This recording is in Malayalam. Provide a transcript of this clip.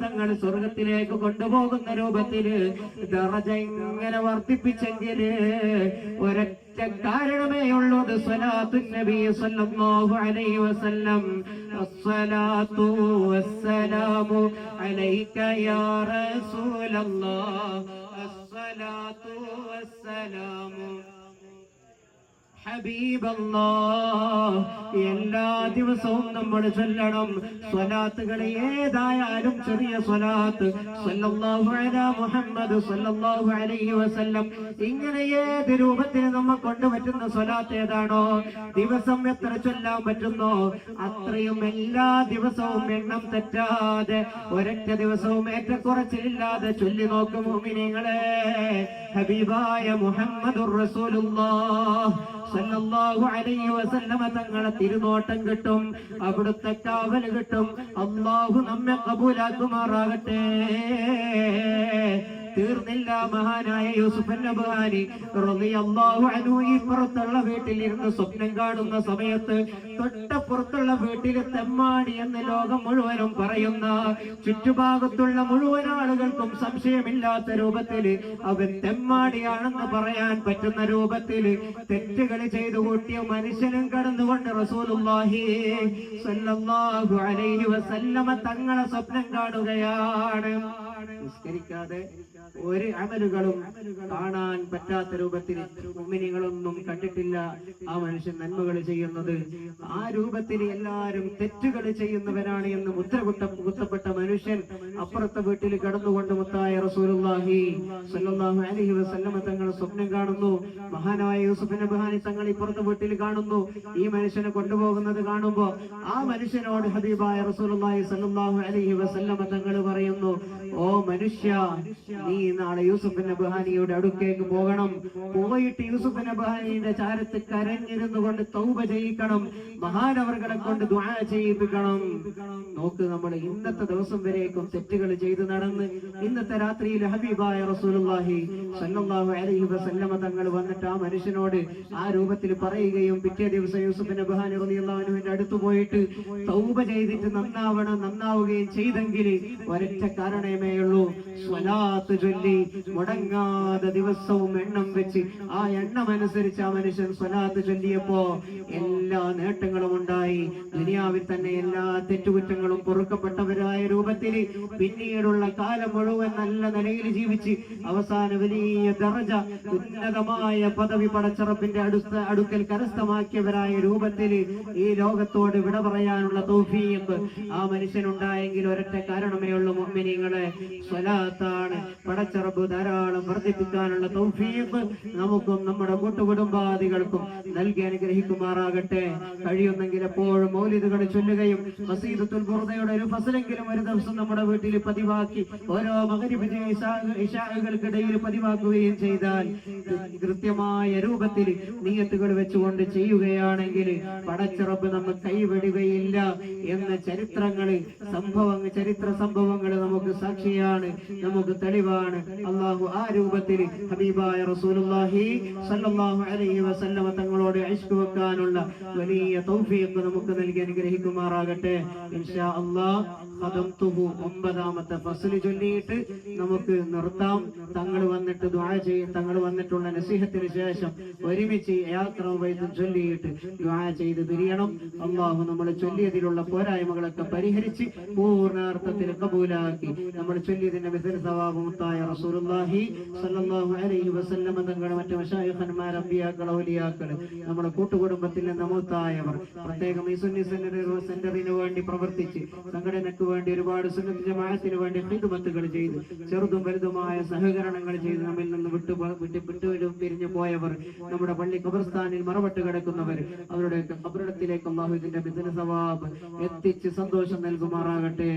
തങ്ങൾ സ്വർഗത്തിലേക്ക് കൊണ്ടുപോകുന്ന രൂപത്തിൽ ദറജ ഇങ്ങനെ വർദ്ധിപ്പിച്ചെങ്കിൽ ഒരൊറ്റ കാരണമേ ഉള്ളത് സ്വലാത്തു നബി സല്ലല്ലാഹു അലൈഹി വസല്ലം. അസ്സലാത്തു വസ്സലാമു അലൈക യാ റസൂലല്ലാഹ്. അസ്സലാത്തു വസ്സലാമു എല്ലാ ദിവസവും നമ്മൾ ചൊല്ലണം. സ്വലാത്തുകൾ ഏതായാലും ചെറിയ സ്വലാത്ത്. മുഹമ്മദ് വസല്ലം. ഇങ്ങനെ ഏത് രൂപത്തിൽ നമ്മൾ കൊണ്ടുപറ്റുന്ന സ്വലാത്ത് ഏതാണോ ദിവസം എത്ര ചൊല്ലാൻ പറ്റുന്നോ അത്രയും എല്ലാ ദിവസവും എണ്ണം തെറ്റാതെ ഒരൊറ്റ ദിവസവും ഏറ്റക്കുറച്ചിലില്ലാതെ ചൊല്ലി നോക്കും മുഅ്മിനീങ്ങളെ ഹബീബായ റസൂലുള്ളാഹ് സല്ലല്ലാഹു അലൈഹി വസല്ലമ തങ്ങളെ തിരുനോട്ടം കിട്ടും അവിടുത്തെ കാവൽ കിട്ടും. അള്ളാഹു നമ്മെ കബൂലാക്കുമാറാകട്ടെ. തീർന്നില്ല. മഹാനായ യൂസുഫ് അൻഹു ഈ പുറത്തുള്ള വീട്ടിലിരുന്ന് സ്വപ്നം കാണുന്ന സമയത്ത് തൊട്ടപ്പുറത്തുള്ള വീട്ടിലെ തെമ്മാടി എന്ന് ലോകം മുഴുവനും പറയുന്ന ചുറ്റുഭാഗത്തുള്ള മുഴുവൻ ആളുകൾക്കും സംശയമില്ലാത്ത രൂപത്തിൽ അവൻ തെമ്മാടിയാണെന്ന് പറയാൻ പറ്റുന്ന രൂപത്തിൽ തെറ്റുകൾ ചെയ്തു കൂട്ടിയ മനുഷ്യനും കടന്നുകൊണ്ട് റസൂലുള്ളാഹി അലൈഹി വസല്ലമ തങ്ങളെ സ്വപ്നം കാണുകയാണ്. നിസ്കരിക്കാതെ ഒരു അമലുകളും കാണാൻ പറ്റാത്ത രൂപത്തിൽ മുമ്മിനികളൊന്നും കണ്ടിട്ടില്ല. ആ മനുഷ്യൻ നന്മകൾ ചെയ്യുന്നത് ആ രൂപത്തിൽ എല്ലാവരും തെറ്റുകൾ ചെയ്യുന്നവരാണ് എന്ന് മുദ്ര കുത്ത കുത്തപ്പെട്ട മനുഷ്യൻ അപ്പുറത്തെ വീട്ടിൽ കടന്നുകൊണ്ട് മുത്തായ റസൂലുള്ളാഹി സല്ലല്ലാഹു അലൈഹി വസല്ലമ തങ്ങൾ സ്വപ്നം കാണുന്നു. മഹാനായ യൂസുഫ് നബഹാനി തങ്ങൾ ഇപ്പുറത്തെ വീട്ടിൽ കാണുന്നു. ഈ മനുഷ്യനെ കൊണ്ടുപോകുന്നത് കാണുമ്പോ ആ മനുഷ്യനോട് ഹബീബായ റസൂലുള്ളാഹി സല്ലല്ലാഹു അലൈഹി വസല്ലമ തങ്ങൾ പറയുന്നു ഓ മനുഷ്യ നാളെ യൂസുഫ് നബഹാനിയുടെ അടുക്കേക്ക് പോകണം. പോയിട്ട് യൂസുഫ് നബഹാനിയുടെ ചാരത്ത് കരഞ്ഞിരുന്നു കൊണ്ട് തൗബ ചെയ്യിക്കണം. മഹാനവർകളെ കൊണ്ട് ദുആ ചെയ്യിപ്പിക്കണം. നോക്ക് നമ്മൾ ഇന്നത്തെ ദിവസം വരേക്കും തെറ്റുകൾ ചെയ്ത് നടന്ന് ഇന്നത്തെ രാത്രിയിൽ ഹബീബായ റസൂലുള്ളാഹി സല്ലല്ലാഹു അലൈഹി വസല്ലമ തങ്ങൾ വന്നിട്ട് ആ മനുഷ്യനോട് ആ രൂപത്തിൽ പറയുകയും പിറ്റേ ദിവസം യൂസുഫ് നബഹാനി റളിയല്ലാഹു അൻഹുവിന്റെ അടുത്ത് പോയിട്ട് തൗബ ചെയ്തിട്ട് നന്നാവണം നന്നാവുകയും ചെയ്തെങ്കിൽ ഒരൊറ്റ കാരണമേ ഉള്ളൂ. സ്വലാത്ത് ചൊല്ലി മുടങ്ങാതെ ദിവസവും എണ്ണം വെച്ച് ആ എണ്ണം അനുസരിച്ച് ആ മനുഷ്യൻ സ്വലാത്ത് ചൊല്ലിയപ്പോ എല്ലാ നേട്ടങ്ങളും ഉണ്ടായി. ദുനിയാവിൽ തന്നെ എല്ലാ തെറ്റുകുറ്റങ്ങളും പൊറുക്കപ്പെട്ടവരായ രൂപത്തിൽ പിന്നീടുള്ള കാലം മുഴുവൻ നല്ല നിലയിൽ ജീവിച്ച് അവസാന വലിയ ദറജ ഉന്നതമായ പദവി പടച്ചറപ്പിന്റെ അടുത്ത അടുക്കൽ കരസ്ഥമാക്കിയവരായ രൂപത്തിൽ ഈ ലോകത്തോട് വിട പറയാനുള്ള തൗഫീഖ് ആ മനുഷ്യനുണ്ടായെങ്കിൽ ഒരൊറ്റ കാരണമേ ഉള്ളൂ മുഅ്മിനീങ്ങളെ. സ്വലാത്താണ്. പടച്ചറബ് ധാരാളം വർദ്ധിപ്പിക്കാനുള്ള തൗഫീഖ് നമുക്കും നമ്മുടെ കൂട്ടുകുടുംബാദികൾക്കും നൽകി അനുഗ്രഹിക്കുമാറാകട്ടെ. കഴിയുന്നെങ്കിൽ എപ്പോഴും മൗലിദുകൾ ചൊല്ലുകയും മസീദത്തുൽ ബുർദയുടെ ഒരു ഫസലെങ്കിലും ഒരു ദിവസം നമ്മുടെ വീട്ടിൽ പതിവാക്കി ഓരോ മകരിബിനെ ഇഷാകൾക്കിടയിൽ പതിവാക്കുകയും ചെയ്താൽ കൃത്യമായ രൂപത്തിൽ നീയത്തുകൾ വെച്ചുകൊണ്ട് ചെയ്യുകയാണെങ്കിൽ പടച്ചിറപ്പ് നമ്മൾ കൈവിടുകയില്ല എന്ന ചരിത്രങ്ങൾ സംഭവങ്ങൾ ചരിത്ര സംഭവങ്ങൾ നമുക്ക് സാക്ഷിയാണ്. നമുക്ക് തെളിവാണ്. അള്ളാഹു ആ രൂപത്തിൽ ഹബീബായ റസൂലുള്ളാഹി സല്ലല്ലാഹു അലൈഹി വസല്ലമ തങ്ങളോട് ഇഷ്ക് വെക്കാനുള്ള വലിയ തൗഫീഖ് നമുക്ക് നൽകി അനുഗ്രഹിക്കുമാറാകട്ടെ. ഇൻഷാ അല്ലാഹ് ഖദംതുഹു ഒമ്പതാമത്തെ ഫസൽ ചൊല്ലിയിട്ട് നമുക്ക് നിർത്താം. തങ്ങൾ വന്നിട്ട് ദുആ ചെയ്യും. തങ്ങൾ വന്നിട്ടുള്ള നസീഹത്തിന് ശേഷം ഒരുമിച്ച് യാത്ര വൈദ്യം ചൊല്ലിയിട്ട് ദുആ ചെയ്ത് തിരിയണം. അള്ളാഹു നമ്മൾ ചൊല്ലിയതിലുള്ള പോരായ്മകളൊക്കെ പരിഹരിച്ച് പൂർണാർത്ഥത്തിൽ കബൂലാക്കി നമ്മൾ ചൊല്ലിയതിന്റെ മിഥിൽ സവാബുത്തായ റസൂലുള്ളാഹി സല്ലല്ലാഹു അലൈഹി വസല്ലമ തങ്ങളുടെ മറ്റു മശായിഖന്മാർ അമ്പിയാക്കൾ ഔലിയാക്കൾ നമ്മുടെ കൂട്ടുകുടുംബത്തിൽ നിന്ന് പ്രത്യേകം ഈ സുന്നി സെന്ററിന് വേണ്ടി പ്രവർത്തിച്ച് സംഘടനയ്ക്ക് വേണ്ടി ഒരുപാട് സുന്നത്ത് ജമാഅത്തിന് വേണ്ടി ഹിദ്മത്തുകൾ ചെയ്ത് ചെറുതും വലുതുമായ സഹകരണങ്ങൾ ചെയ്ത് നമ്മിൽ നിന്ന് വിട്ടു വിട്ടു വിട്ടു പിരിഞ്ഞു പോയവർ നമ്മുടെ പള്ളി ഖബർസ്ഥാനിൽ മറവട്ട് കിടക്കുന്നവർ അവരുടെ കബറിടത്തിലേക്ക് അള്ളാഹു ഇതിന്റെ ബിസിനസ് സവാബ് എത്തിച്ച് സന്തോഷം നൽകുമാറാകട്ടെ.